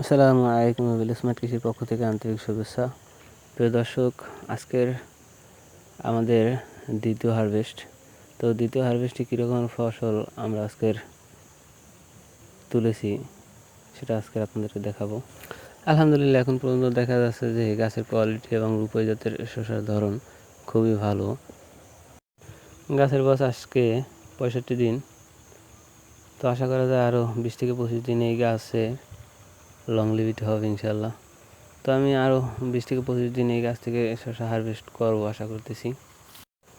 আসসালামু আলাইকুম আবিল স্মার্ট কৃষির পক্ষ থেকে আন্তরিক শুভেচ্ছা। প্রিয় দর্শক, আজকের আমাদের দ্বিতীয় হারভেস্ট তো দ্বিতীয় হারভেস্টে কীরকম ফসল আমরা আজকের তুলেছি, সেটা আজকে আপনাদেরকে দেখাবো। আলহামদুলিল্লাহ, এখন পর্যন্ত দেখা যাচ্ছে যে গাছের কোয়ালিটি এবং রূপই জাতের ধরন খুবই ভালো। গাছের বয়স আজকে পঁয়ষট্টি দিন। তো আশা করা যায় আরও বিশ থেকে পঁচিশ দিন এই গাছে লং লিভিটি হবে ইনশাল্লাহ তো আমি আরও বিশ থেকে পঁচিশ দিন এই গাছ থেকে শশা হারভেস্ট করব আশা করতেছি।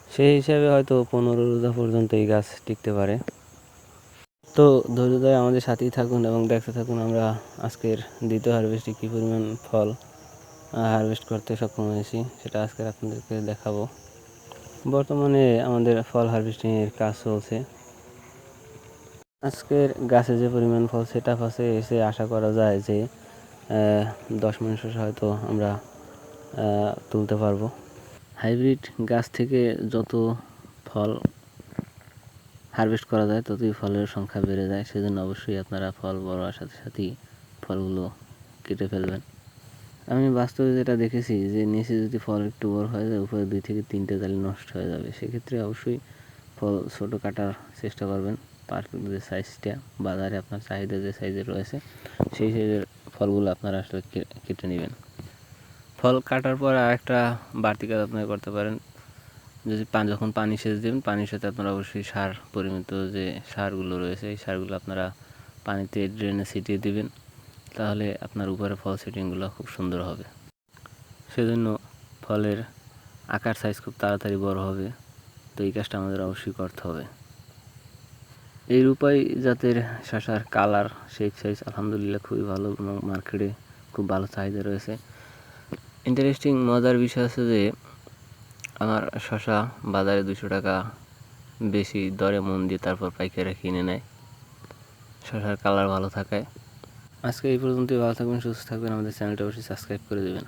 সেই হিসাবে হয়তো পনেরো রোজা পর্যন্ত এই গাছ টিকতে পারে। তো ধৈর্য ধরে আমাদের সাথেই থাকুন এবং দেখতে থাকুন আমরা আজকের দ্বিতীয় হারভেস্টে কী পরিমাণ ফল হারভেস্ট করতে সক্ষম হয়েছি, সেটা আজকে আপনাদেরকে দেখাবো। বর্তমানে আমাদের ফল হারভেস্টিংয়ের কাজ চলছে। আজকের গাছে যে পরিমাণ ফল, সেট আপ আছে এসে আশা করা যায় যে দশ মন শসা হয়তো আমরা তুলতে পারব। হাইব্রিড গাছ থেকে যত ফল হারভেস্ট করা যায়, ততই ফলের সংখ্যা বেড়ে যায়। সেজন্য অবশ্যই আপনারা ফল বড় হওয়ার সাথে সাথেই ফলগুলো কেটে ফেলবেন। আমি বাস্তবে যেটা দেখেছি যে, নিচে যদি ফল একটু বড় হয়ে যায়, উপরে দুই থেকে তিনটে ডালি নষ্ট হয়ে যাবে। সেক্ষেত্রে অবশ্যই ফল ছোটো কাটার চেষ্টা করবেন। পারফেক্ট যে সাইজটা বাজারে আপনার চাহিদা যে সাইজের রয়েছে, সেই সাইজের ফলগুলো আপনারা আসলে কেটে নেবেন। ফল কাটার পর আরেকটা বাড়তি কাজ আপনারা করতে পারেন। যদি পান যখন পানি সেচ দেবেন, পানির সাথে আপনারা অবশ্যই সার পরিমিত যে সারগুলো রয়েছে, এই সারগুলো আপনারা পানিতে ড্রেনে ছিটিয়ে দেবেন, তাহলে আপনার উপরে ফল সেটিংগুলো খুব সুন্দর হবে। সেজন্য ফলের আকার সাইজ খুব তাড়াতাড়ি বড় হবে। তো এই কাজটা আমাদের অবশ্যই করতে হবে। এই রূপাই জাতের শশার কালার শেপ সাইজ আলহামদুলিল্লাহ খুবই ভালো এবং মার্কেটে খুব ভালো চাহিদা রয়েছে। ইন্টারেস্টিং মজার বিষয় আছে যে, আমার শশা বাজারে দুশো টাকা বেশি দরে মন দিয়ে তারপর পাইকারে কিনে নেয়। শশার কালার ভালো থাকায়। আজকে এই পর্যন্তই, ভালো থাকবেন, সুস্থ থাকবেন। আমাদের চ্যানেলটা অবশ্যই সাবস্ক্রাইব করে দেবেন।